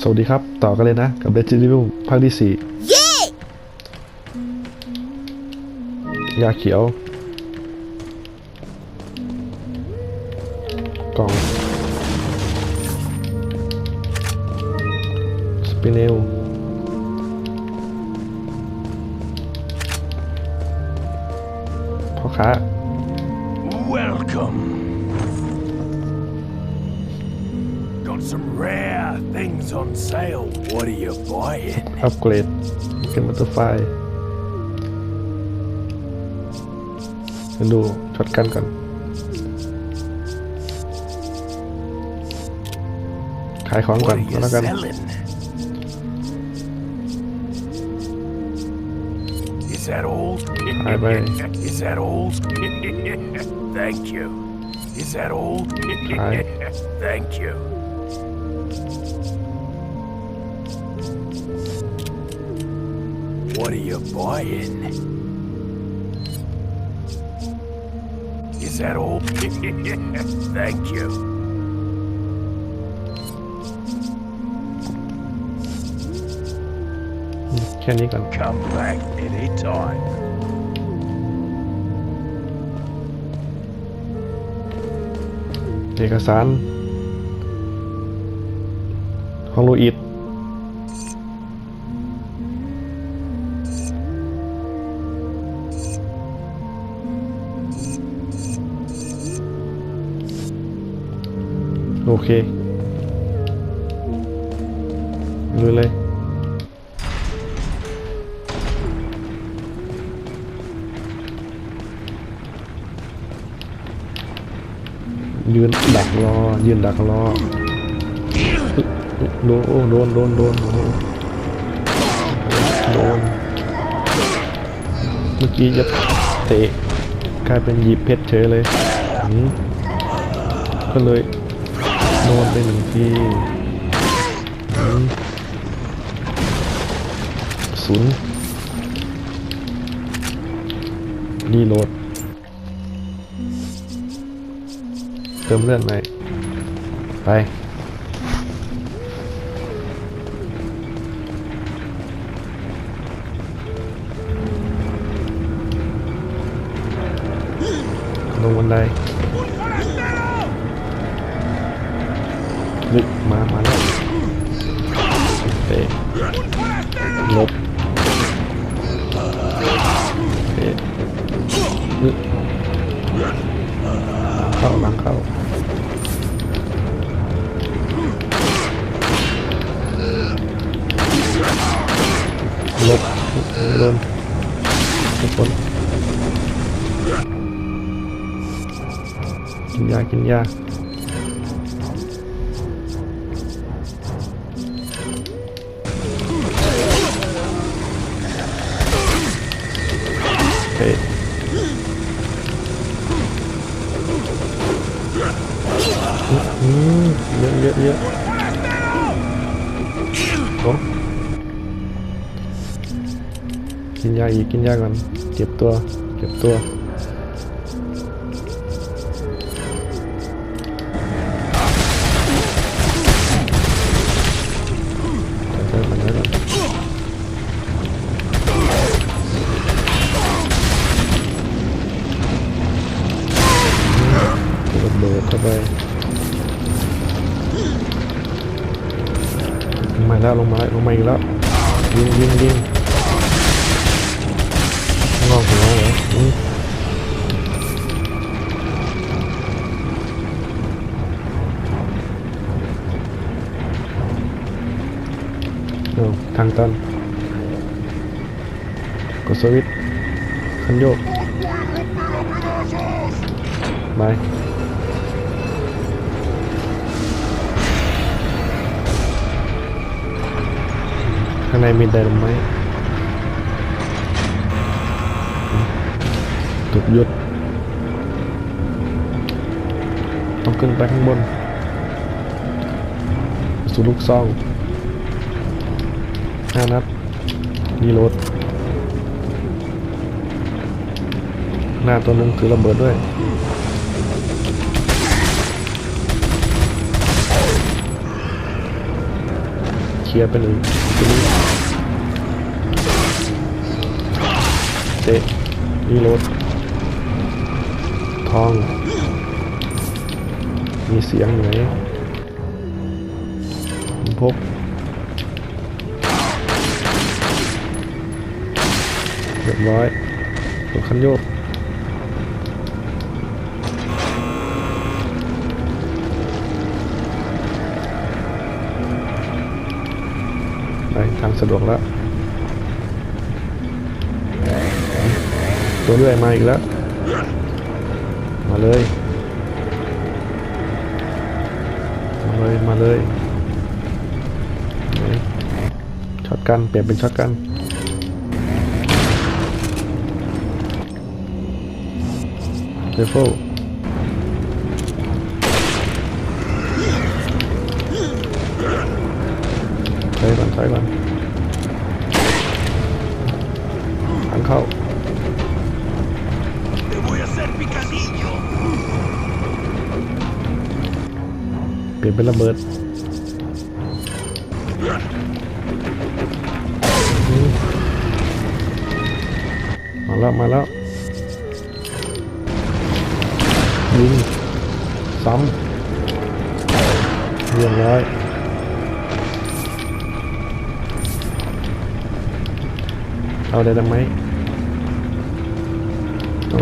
สวัสดีครับ ต่อกันเลยนะ กับ Resident Evil ภาคที่สี่ยาเขียว กล่อง อัปเกรดเป็นบัตเตอร์ไฟดูช็อตกันก่อนขายของก่อน What are ก็ you แล้วกัน selling? Is that all? Hi, mate. Is that all? Thank you. Is that all? Hi. Thank you. What are you buying? Is that all? Thank you. แค่นี้ก่อน Come back anytime. เอกสา เคลุยเลย ยืนดักรอ ยืนดักรอ โดนโอ้โดน โดน โดน โดน เมื่อกี้จะเตะกลายเป็นหยิบเพชรเฉยเลย ก็เลย ดนไปหนึ่งทีศูนย์รีโหลด เติมเลือดไหน่อยไปลงบันได ลบเตะนึกเข้าหลังเข้าลบโดนทุกคนกินยากินยา กินยาอีกกินยาก่อนเก็บตัวเก็บตัวลงมาลงมาอีกแล้วยิงยิงยิงง เอาทางตันกดสวิตช์คันโยกไปข้างในมีไดนาไมต์ถูกยุดต้องขึ้นไปข้างบน สู่ลูกซอง ห้านัดรีโหลด หน้าตัวนึงถือระเบิดด้วย เคลียร์ไปหนึ่งทีนี้เตะรีโหลด ทอง มีเสียงอยู่ไหนพบ เรียบร้อยตัวคันโยกไปทางสะดวกแล้ว ตัวเรื่อยมาอีกแล้ว มาเลย มาเลย มาเลยช็อตกัน เปลี่ยนเป็นช็อตกัน เรฟเฟิลใช้ก่อนใช้ก่อนทางเข้า Te voy a hacer picadillo. เปลี่ยนเป็นระเบิดมาแล้ว มาแล้ว ยิงซ้ำเรียบร้อยเอาได้ไหมเอา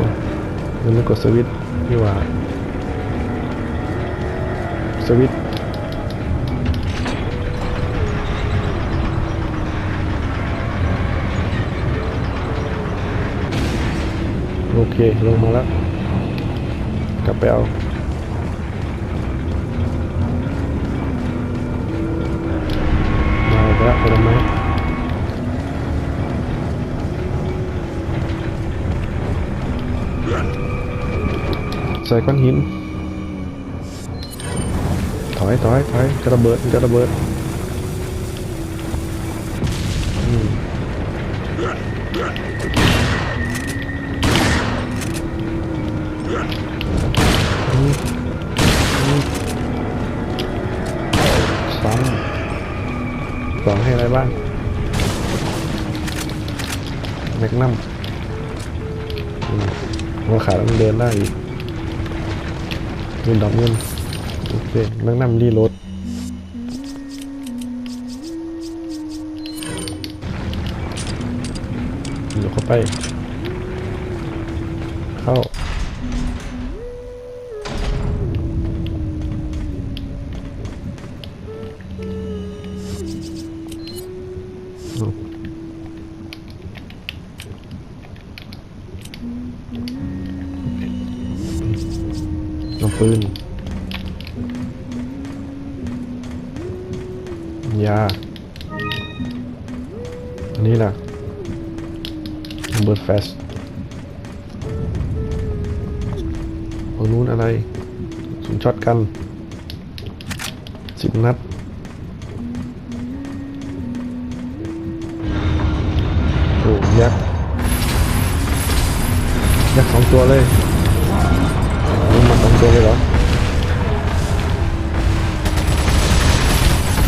มันไม่กดสวิตช์นี่ว่า สวิตช์โอเค ลงมาแล้ว กลับไปเอามาอีกแล้วผลไม้ใส่ก้อนหิน ถอยถอยถอยจะระเบิดมันจะระเบิด แมกนัมอืมหัวขาแล้วมันเดินได้อีกเงินดอกเงินโอเคนั่งนำรีโหลดเดี๋ยวเข้าไป เข้า ช็อตกันสิบนัดโอ้ยักษ์ยักษ์สองตัวเลยลงมาสองตัวเลยเหรอ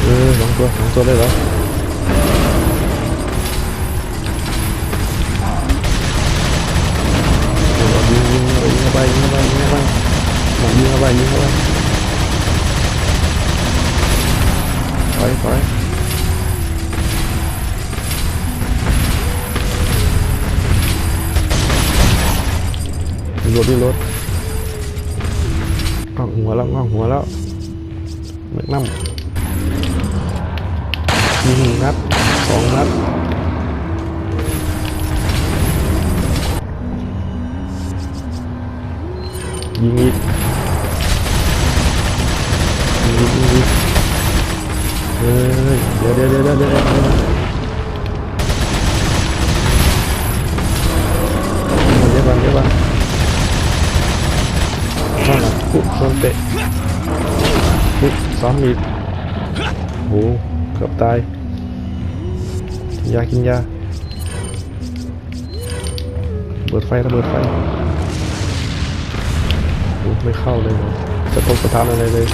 เออสองตัวสองตัวเลยเหรอยิงยิงยิงเข้าไปยิงเข้าไปยิงเข้าไป หมยิงเข้าไปยิงเข้าไปถอยถอยรถดิรถงองหัวแล้วงองหัวแล้วแม็กนัมยิงหนึ่งนัดสองนัดยิงอีกยิงอีกยิงอีกเฮ้ย เดี๋ยวเดี๋ยวเดี๋ยวเดี๋ยวเดี๋ยวเดี๋ยวเดี๋ยวก่อนเดี๋ยวก่อนซ้อนหลังปุ๊บซ้อนเตะปุ๊บซ้อมอีกโหเกือบตายกินยากินยาเบิดไฟระเบิดไฟโอ้ไม่เข้าเลยนะจะตกสะทานอะไรเลย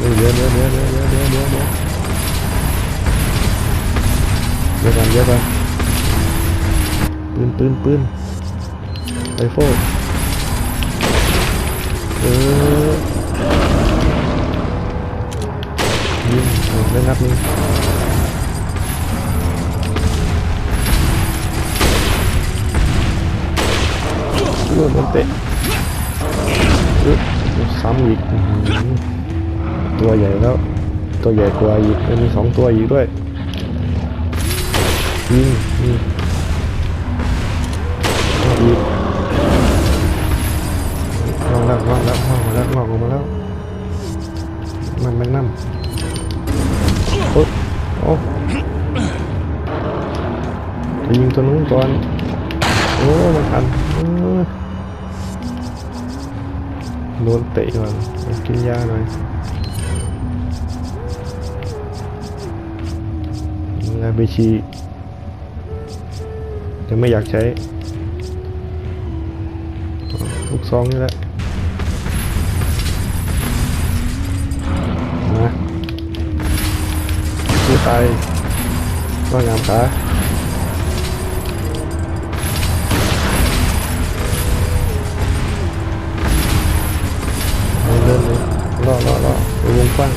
เฮ้ยเดี๋ยวเดี๋ยวเดี๋ยวเดี๋ยวเดี๋ยวเดี๋ยวเดี๋ยวเดี๋ยวก่อนเดี๋ยวก่อนปืนปืนปืนไอโฟเออยิงเอาได้นัดหนึงโดนมันเตะอึ๊บซ้ำอีกอื้อหือ ตัวใหญ่แล้ว ตัวใหญ่กว่าอีกมีสองตัวอีกด้วยยิงยิงเอาอีกลองแล้วลองแล้วลองมาแล้วลองออกมาแล้วมันแมงน้ำโอ๊ยโอ้ไปยิงตัวนู้นก่อนโอ้มันทันโดนเตะก่อนกินยาหน่อย ยาไปชียังไม่อยากใช้ลูกซองนี่แหละมาผู้ตายว่างามขาเอาเนเลยล่อล่อล่อไปวงกว้าง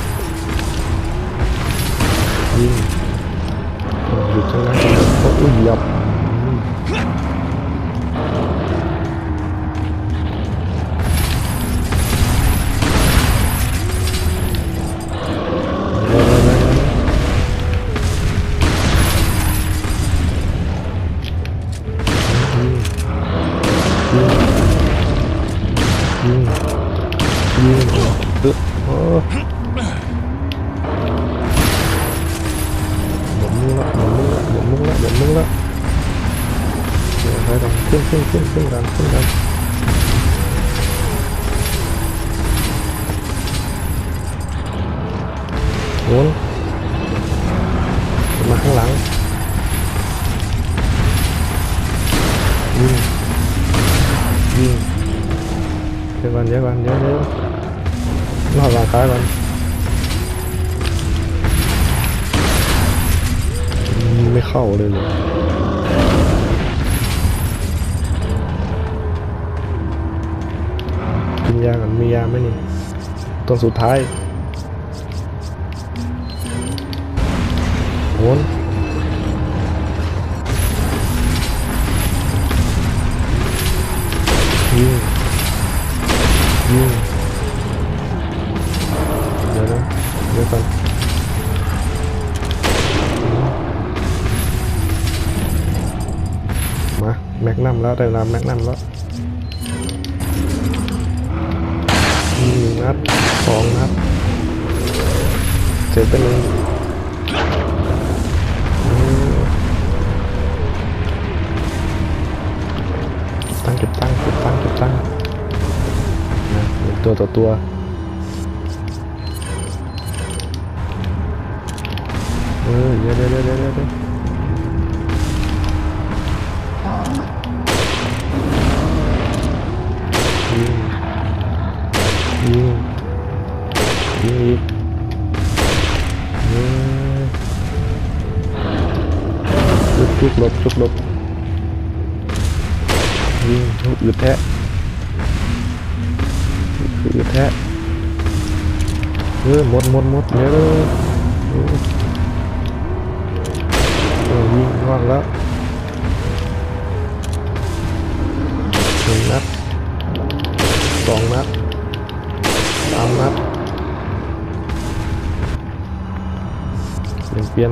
ยิง หยุด ขึ้นขึ้นขึ้นขึ้นดังขึ้นดังโหนมาข้างหลังยิงยิงเดี๋ยวก่อนเดี๋ยวก่อนเดี๋ยว ตัวสุดท้ายโหนยิงยิงเดี๋ยวนะเดี๋ยวก่อนมาแม็กนัมแล้วได้เวลาแม็กนัมแล้ว สองนัดเสร็จไปหนึ่งตั้งเก็บตั้งเก็บตั้งเก็บตั้งนะตัวต่อตัวเออเดี๋ยวเดี๋ยวเดี๋ยวเดี๋ยว จุกหลบจุกหลบยิงอืดแทะอืดแทะเออหมดหมดหมดเร็วเออเออยิงว่างแล้วหนึ่งนัดสองนัดสามนัดเปลี่ยนเปลี่ยน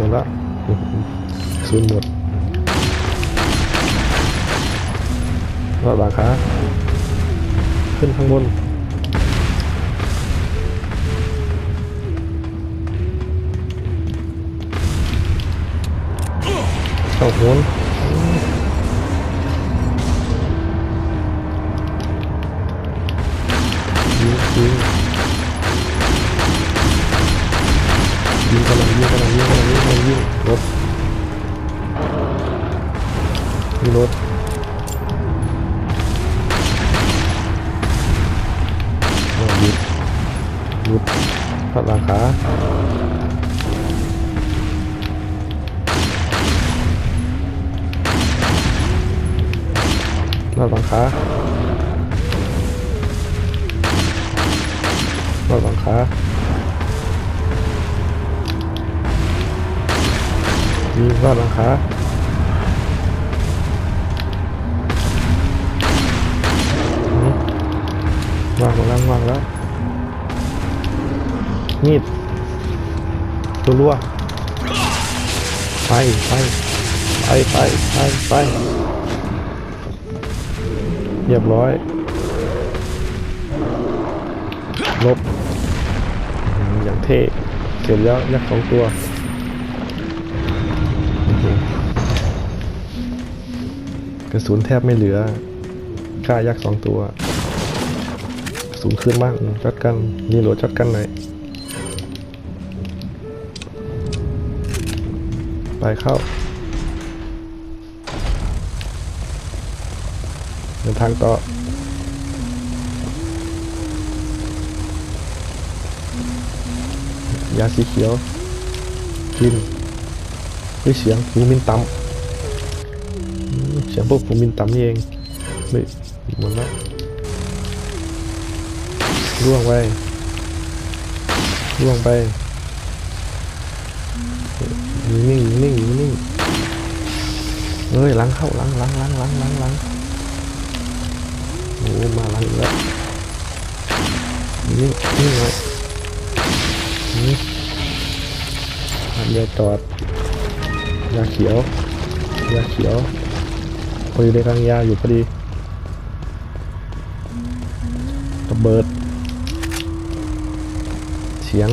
หมดละซื้อหือศูนย์หมดรอดบางขาขึ้นข้างบนเข้าโหน ยิงกำลังยิงกำลังยิงกำลังยิงกำลังยิงรถยิงรถอ่ายิงหยุดพอดหลังขาพอดหลังขาพอดหลังขา มีพอดหลังขาวางหมดแล้ววางแล้วมีดตัวรัวไปไปไปไปไปไปเรียบร้อย ลบอืมอย่างเท่ เสร็จแล้วยักษ์สองตัว กระสุนแทบไม่เหลือฆ่ายักษ์สองตัวสูงขึ้นบ้างจัดกันรีโหลดจัดกันหน่อยไปเข้าเดินทางต่อยาสีเขียวกินด้วยเสียงฟูมินต่ำอืม เสียงพวกฟูมินต่ำนี่เองเฮ้ยหมดแล้วล่วงไปล่วงไปนิ่งนิ่งนิ่งเฮ้ยหลังเข้าหลังหลังหลังหลังหลังหลังโอ้มาหลังแล้วอยู่นิ่งนิ่งเลยนี่อันเดียวจอดยาเขียวยาเขียว พอดีเลยกลางยาอยู่พอดีระเบิดเสียง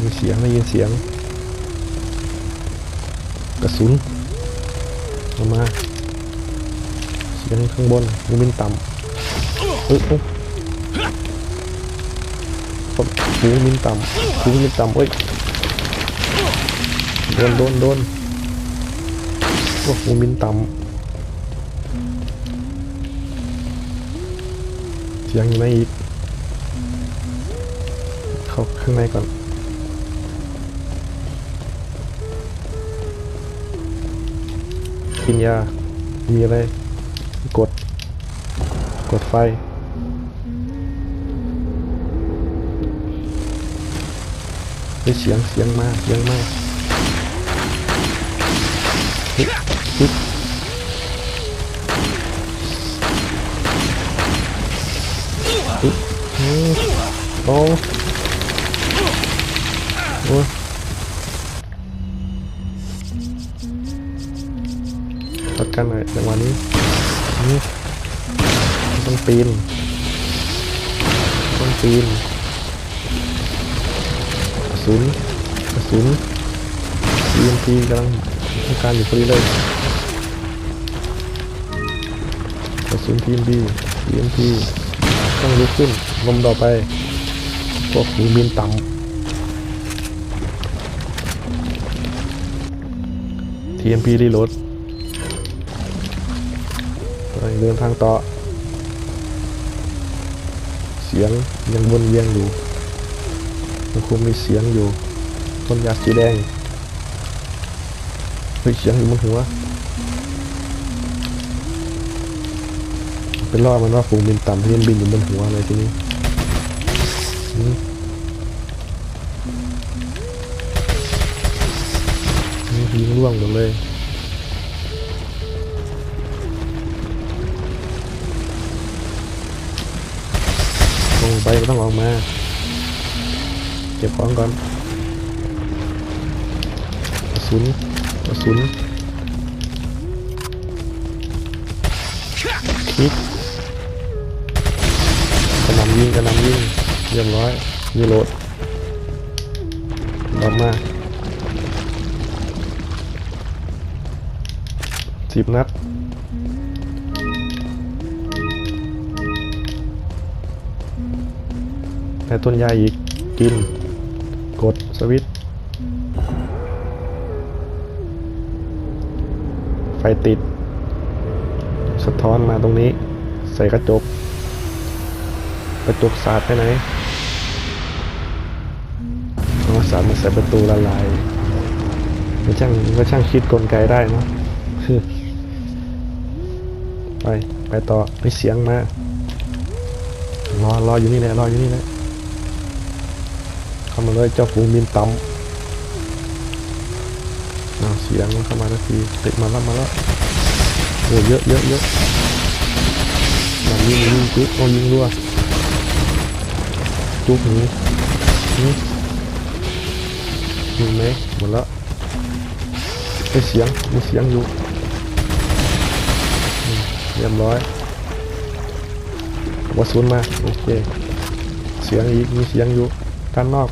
มีเสียงได้ยินเสียง กระสุนออกมาเสียงข้างบนมีบินต่ำเฮ้ยเฮ้ยฟูมินต่ำฟูมินต่ำเฮ้ยโดนโดนโดน พวกฟูมินต่ำเสียงอยู่ไหนอีก เข้าข้างในก่อนกินยา มีอะไร กด กดไฟเสียงเสียงมากเสียงมาฮึ บฮึบฮึบฮึบโอ้โอ้ตัดกันหน่อยจังหวะนี้นี่ต้องปีนต้องปีนกระสุนกระสุน TNT กำลังต้องการอยู่พอดีเลย กระสุน TNT TNT ต้องลุกขึ้นลมต่อไป พวกหูบินต่ำ TMP รีโหลดเดินทางต่อ เสียงยังวนเวียนอยู่ยังคงมีเสียงอยู่ต้นยาสีแดงเฮ้ยเสียงอยู่บนหัว เป็นล่อมันว่าฝูงบินต่ำที่มันบินอยู่บนหัวเลยทีนี้อืมนี่ยิงร่วงหมดเลยลงไปก็ต้องออกมา เก็บของก่อนกระสุนกระสุนคลิก ยิงกระหนำยิงเรียบร้อยรีโหลดออกมาสิบนัดในต้นยาอีก กิน กด สวิตไฟติด สะท้อนมาตรงนี้ ใส่กระจก กระจกสาดไปไหนเอาสารมาใส่ประตูละลายมันช่างมันก็ช่างคิดกลไกได้เนาะไปไปต่อไปเสียงมารอรออยู่นี่แหละรออยู่นี่แหละเข้ามาเลยเจ้าฝูงบินต่ำอ้าเสียงเข้ามาทันทีติดมาแล้วมาแล้วโอ้เยอะเยอะเยอะมายิงยิงจุ๊บโอ้ยิงรัว จุ๊บหนีหนียิงไหมหมดล้วไอเสียงมีเสียงอยู่เรียบร้อยกระสุนมาโอเคเสียงอีกมีเสียงอยู่ด้านนอก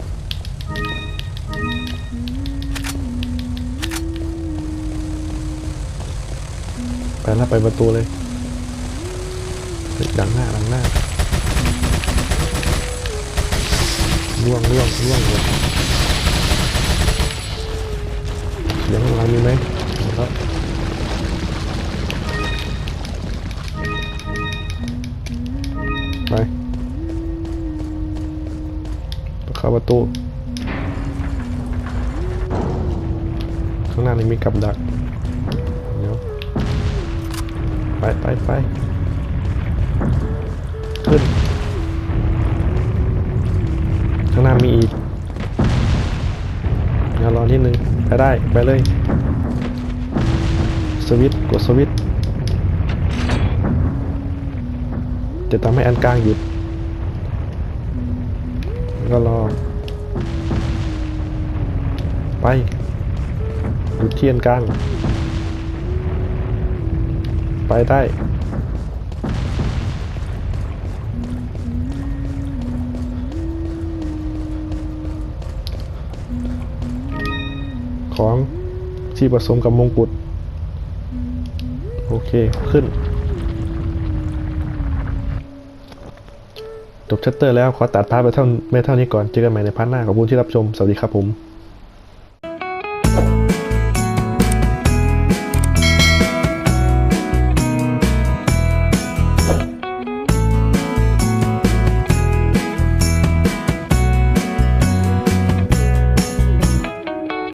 ไปแล้วไปประตูเลยดังหน้าดังหน้า ล่วงล่วงล่วงหมดเสียงข้างหลังมีไหมหมดแล้วไปเข้าประตูข้างหน้านี่มีกับดักเดี๋ยวไปไปไปขึ้น มีอีกเดี๋ยวรอนิดนึงไปได้ไปเลย สวิตกดสวิตจะทำให้อันกลางหยุดแล้วก็รอ ไปหยุดเที่อันกลางไปได้ ของที่ผสมกับมงกุฎโอเคขึ้น จบชัตเตอร์แล้ว ขอตัดพาร์ทไปเท่าไม่เท่านี้ก่อน เจอกันใหม่ในพาร์ทหน้าขอบคุณที่รับชม สวัสดีครับผม